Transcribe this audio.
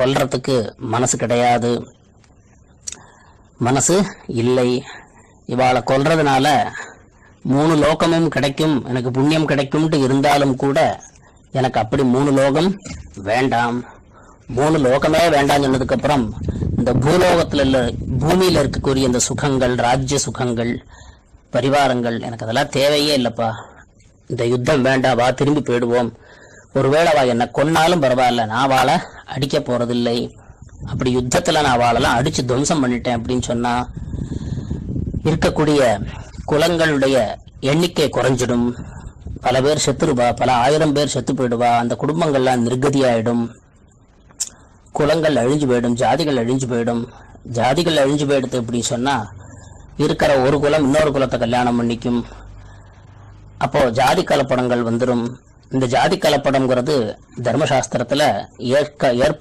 கொல்றதுக்கு மனசு கிடையாது. மனசு இல்லை. இவாளை கொல்றதுனால மூணு லோகமும் கிடைக்கும் எனக்கு புண்ணியம் கிடைக்கும்ட்டு இருந்தாலும் கூட எனக்கு அப்படி மூணு லோகம் வேண்டாம். மூணு லோகமே வேண்டாம் சொன்னதுக்கப்புறம் இந்த பூலோகத்தில் இல்ல பூமியில இருக்கக்கூடிய இந்த சுகங்கள் ராஜ்ய சுகங்கள் பரிவாரங்கள் எனக்கு அதெல்லாம் தேவையே இல்லப்பா. இந்த யுத்தம் வேண்டாம் வா திரும்பி போயிடுவோம். ஒருவேளை அவ என்னை கொன்னாலும் பரவாயில்ல நான் வாழ அடிக்க போறதில்லை. அப்படி யுத்தத்தில் நான் வாழலாம் அடிச்சு துவம்சம் பண்ணிட்டேன் அப்படின்னு சொன்னா இருக்கக்கூடிய குலங்களுடைய எண்ணிக்கை குறைஞ்சிடும். பல பேர் செத்துருவா பல ஆயிரம் பேர் செத்து போயிடுவா அந்த குடும்பங்கள்லாம் நிர்கதியாயிடும். குலங்கள் அழிஞ்சு போயிடும் ஜாதிகள் அழிஞ்சு போயிடும். ஜாதிகள் அழிஞ்சு போயிடுது அப்படின்னு சொன்னால் இருக்கிற ஒரு குலம் இன்னொரு குலத்தை கல்யாணம் பண்ணிக்கும். அப்போது ஜாதி கலப்படங்கள் வந்துடும் இந்த ஜாதி கலப்படம்ங்கிறது தர்மசாஸ்திரத்தில் ஏற்க ஏற்பு